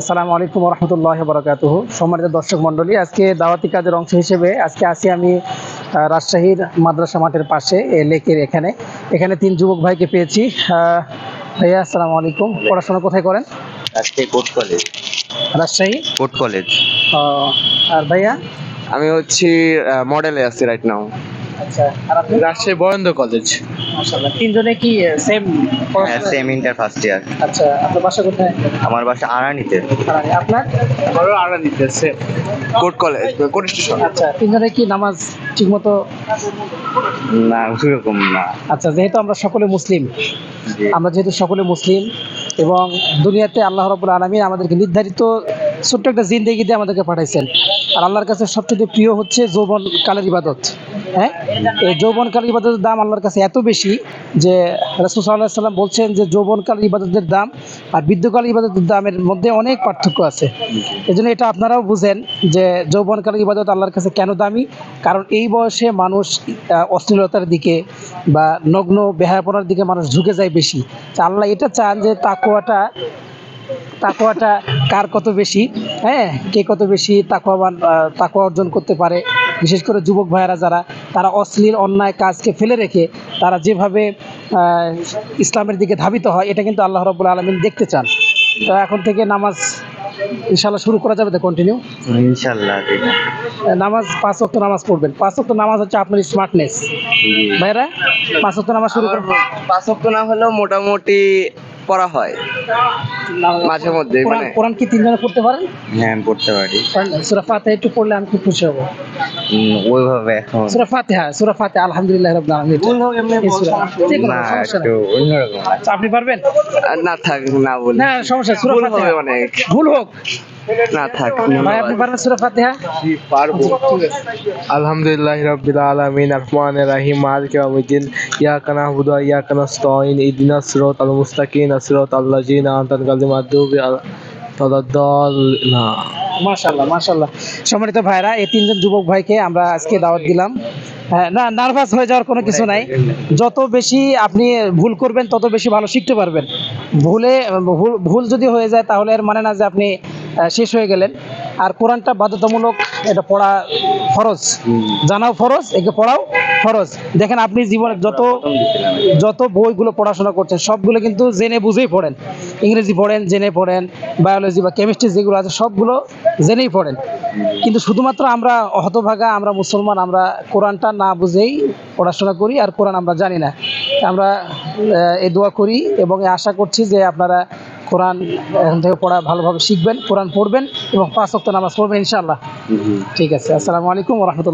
আসসালামু আলাইকুম রহমতুল্লাহ বরকাতুহ সম্মানিত দর্শক মণ্ডলী আজকে দাওয়াতি কাজের অংশ হিসেবে আজকে আসি আমি রাজশাহীর মাদ্রাসা মাঠের পাশে লেকের এখানে। এখানে তিন যুবক ভাইকে পেয়েছি। ভাইয়া আসসালামু আলাইকুম। পড়াশোনা কোথায় করেন? আজকে court college. Rajshahi? Court college. আর ভাইয়া? আমি হচ্ছি মডেলে আছি রাইট নাও আচ্ছা আর আপনি? রাজশাহী বরেন্দ্র কলেজ। মাশাআল্লাহ তিনজনে কি same same inter first year আচ্ছা আপনার বাসা কোথায়? আমার বাসা আড়ানিতে। আর আপনার? আমারও আড়ানিতে same court college court station. আচ্ছা তিনজনে কি নামাজ ঠিকমতো? না সেরকম না। আচ্ছা যেহেতু আমরা সকলে মুসলিম আমরা যেহেতু সকলে মুসলিম এবং দুনিয়াতে আল্লাহ রবুল আলমিন আমাদেরকে নির্ধারিত ছোট্ট একটা জিন্দেগি দিয়ে আমাদেরকে পাঠাইছেন। আর আল্লাহর কাছে সবচেয়ে প্রিয় হচ্ছে যৌবন কালের ইবাদত। হ্যাঁ? এই যৌবন কালের ইবাদতের দাম আল্লাহর কাছে এত বেশি যে রসুল সাল্লাহ সাল্লাম বলছেন যে যৌবন কালের ইবাদতের দাম আর বৃদ্ধকালের ইবাদতের দামের মধ্যে অনেক পার্থক্য আছে। এই জন্য এটা আপনারাও বুঝেন যে যৌবনকালের ইবাদত আল্লাহর কাছে কেন দামি? কারণ এই বয়সে মানুষ অশ্লীলতার দিকে বা নগ্ন বেহায়াপনার দিকে মানুষ ঝুঁকে যায় বেশি। আল্লাহ এটা চান যে তাকুয়াটা তাকুয়াটা কার কত বেশি? হ্যাঁ? কে কত বেশি তাকুয়াবান তাকুয়া অর্জন করতে পারে? বিশেষ করে যুবক ভাইয়েরা যারা তারা অশ্লীল অন্যায় কাজকে ফেলে রেখে তারা যেভাবে ইসলামের দিকে ধাবিত হয় এটা কিন্তু আল্লাহ রব্বুল আলমিন দেখতে চান। তো এখন থেকে নামাজ ইনশাল্লাহ শুরু করা যাবে তো কন্টিনিউ ইনশাল্লাহ নামাজ পাঁচ ওয়াক্ত নামাজ পড়বেন। পাঁচ ওয়াক্ত নামাজ হচ্ছে আপনার স্মার্টনেস ভাইরা পাঁচ ওয়াক্ত নামাজ শুরু করবেন পাঁচ সপ্তাহ না হলেও মোটামুটি পড়া হয়। মাঝে মধ্যে কোরআন মানে কি তিনজনে পড়তে পারেন? হ্যাঁ পড়তে পারি। সুরা ফাতিহা একটু পড়লে আমি খুব খুশি হব। ওইভাবে এখন সুরা ফাতিহা সুরা ফাতিহা আলহামদুলিল্লাহ রাব্বিল আলামিন। না। একটু অন্যরকম আচ্ছা, আপনি পারবেন? না থাক না বলি। না সমস্যা সুরা ফাতিহা। অনেক। ভুল হোক। না থাক ভাই আপনি পারবেন সুরা ফাতিহা? পারব। আলহামদুলিল্লাহ রাব্বিল আলামিন রহিম মালিক ইয়াউমিদ্দিন ইয়াকা ওয়া ইয়াকা নাস্তাঈন ইহদিনাস সিরাতাল মুস্তাকিম সিরাতাল লাযিনা আন'আমতা আলাইহিম মাগদুবি আলাইহিম মাশাল্লাহ মাশাল্লাহ সম্মানিত ভাইরা এই তিনজন যুবক ভাইকে আমরা আজকে দাওয়াত দিলাম। হ্যাঁ, না নার্ভাস হয়ে যাওয়ার কোনো কিছু নাই। যত বেশি আপনি ভুল করবেন তত বেশি ভালো শিখতে পারবেন। ভুলে ভুল যদি হয়ে যায় তাহলে এর মানে না যে আপনি শেষ হয়ে গেলেন। আর কোরআনটা বাধ্যতামূলক এটা পড়া ফরজ। জানাও ফরজ একে পড়াও। ফরজ দেখেন আপনি জীবনে যত যত বইগুলো পড়াশোনা করছেন সবগুলো কিন্তু জেনে বুঝেই পড়েন। ইংরেজি পড়েন জেনে পড়েন বায়োলজি বা কেমিস্ট্রি যেগুলো আছে সবগুলো জেনেই পড়েন। কিন্তু শুধুমাত্র আমরা হতভাগা আমরা মুসলমান আমরা কোরআনটা না বুঝেই পড়াশোনা করি আর কোরআন আমরা জানি না। আমরা এই দোয়া করি এবং আশা করছি যে আপনারা কোরআন এখন থেকে পড়া ভালোভাবে শিখবেন কোরআন পড়বেন এবং পাঁচ ওয়াক্ত নামাজ পড়বেন ইনশাআল্লাহ। ঠিক আছে আসসালামু আলাইকুম রহমতুল্লাহ।